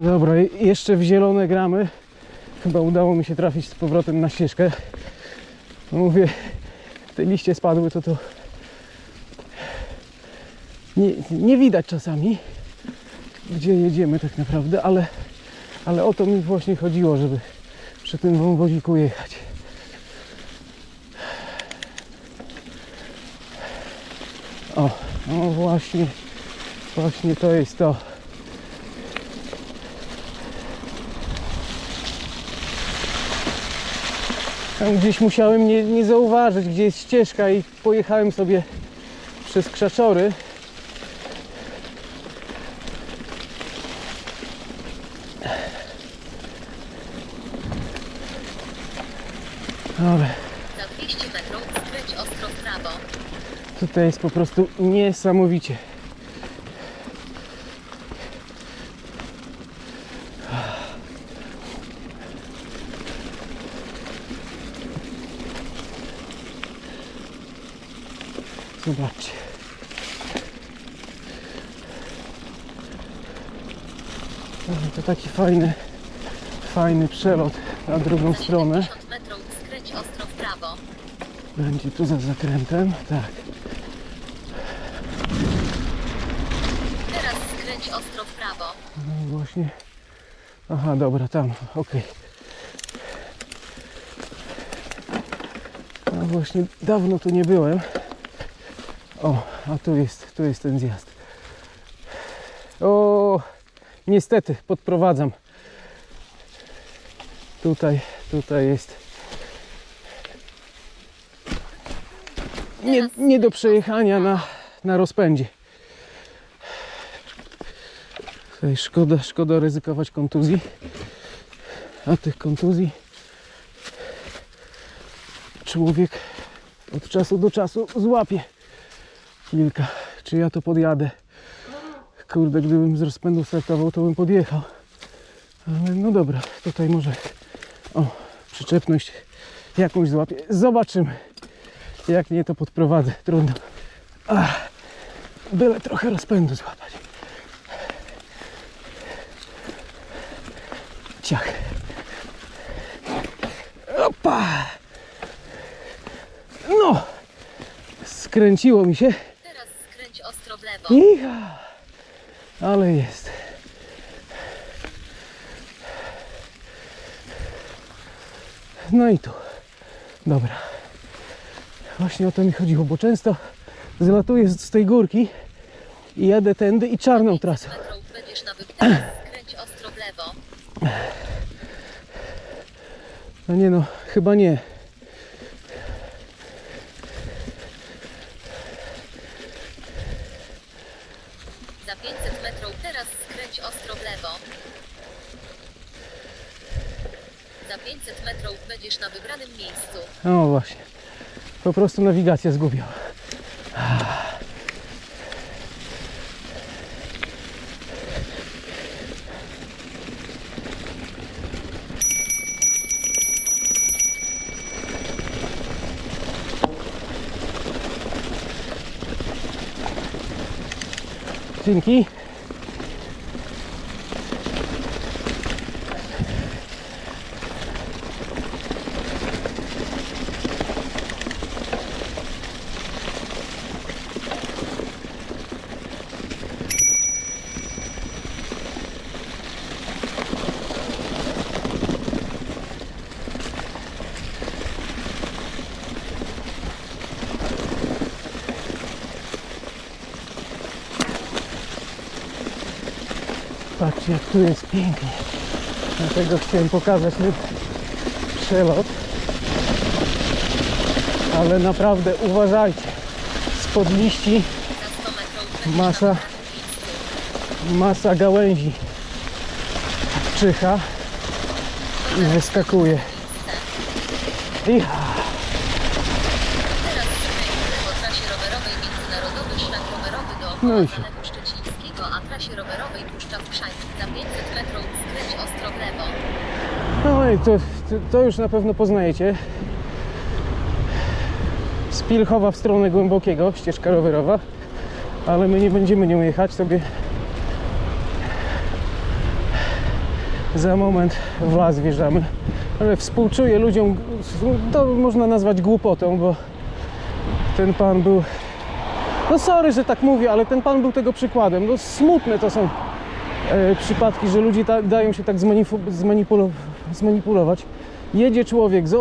Dobra, jeszcze w zielone gramy. Chyba udało mi się trafić z powrotem na ścieżkę. No mówię, te liście spadły, to to nie, nie widać czasami, gdzie jedziemy tak naprawdę, ale, ale o to mi właśnie chodziło, żeby przy tym wąwoziku jechać. O, no właśnie, właśnie to jest to. Tam gdzieś musiałem nie, nie zauważyć, gdzie jest ścieżka i pojechałem sobie przez krzaczory. Za 200 metrów skręć ostro w prawo. tutaj jest po prostu niesamowicie. Zobaczcie. Ale To taki fajny, fajny przelot na drugą stronę. 70 metrów skręć ostro w prawo. Będzie tu za zakrętem. Tak. Teraz skręć ostro w prawo. No właśnie. Aha, dobra, tam, okej. No właśnie, dawno tu nie byłem. O, a tu jest, tu jest ten zjazd. O, niestety, podprowadzam. Tutaj, tutaj jest. Nie, nie do przejechania na, na rozpędzie. Tutaj szkoda, szkoda ryzykować kontuzji. A tych kontuzji człowiek od czasu do czasu złapie kilka. Czy ja to podjadę? Kurde, gdybym z rozpędu startował, to bym podjechał. Ale no dobra, tutaj może o, przyczepność jakąś złapię. Zobaczymy. Jak nie, to podprowadzę. Trudno. Ach, byle trochę rozpędu złapać. Ciach. Opa! No! Skręciło mi się. Skręć ostro w lewo. Icha! Ale jest. No i tu. Dobra. Właśnie o to mi chodziło, bo często zlatuję z tej górki i jadę tędy i czarną trasą. będziesz na wyprzedzeniu. Skręć ostro w lewo. No nie no, chyba nie. Za 500 metrów teraz skręć ostro w lewo. Za 500 metrów będziesz na wybranym miejscu. No właśnie. Po prostu nawigacja zgubiła. skrzynki Patrzcie jak tu jest pięknie. Dlatego chciałem pokazać ten przelot. Ale naprawdę uważajcie. Spod liści Za 100 metrów będziesz Masa. masa gałęzi czyha i wyskakuje. Dookoła No i się. Trasie rowerowej Puszcza w Krzańcu. Za 500 metrów skręć ostro w lewo. No i to, to, to już na pewno poznajecie. Z Pilchowa w stronę Głębokiego, ścieżka rowerowa. Ale my nie będziemy nią jechać sobie. Za moment w las wjeżdżamy. Ale współczuję ludziom, to można nazwać głupotą, bo ten pan był. No sorry, że tak mówię, ale ten pan był tego przykładem. No smutne to są e, przypadki, że ludzie ta, dają się tak zmanipulo- zmanipulować. Jedzie człowiek z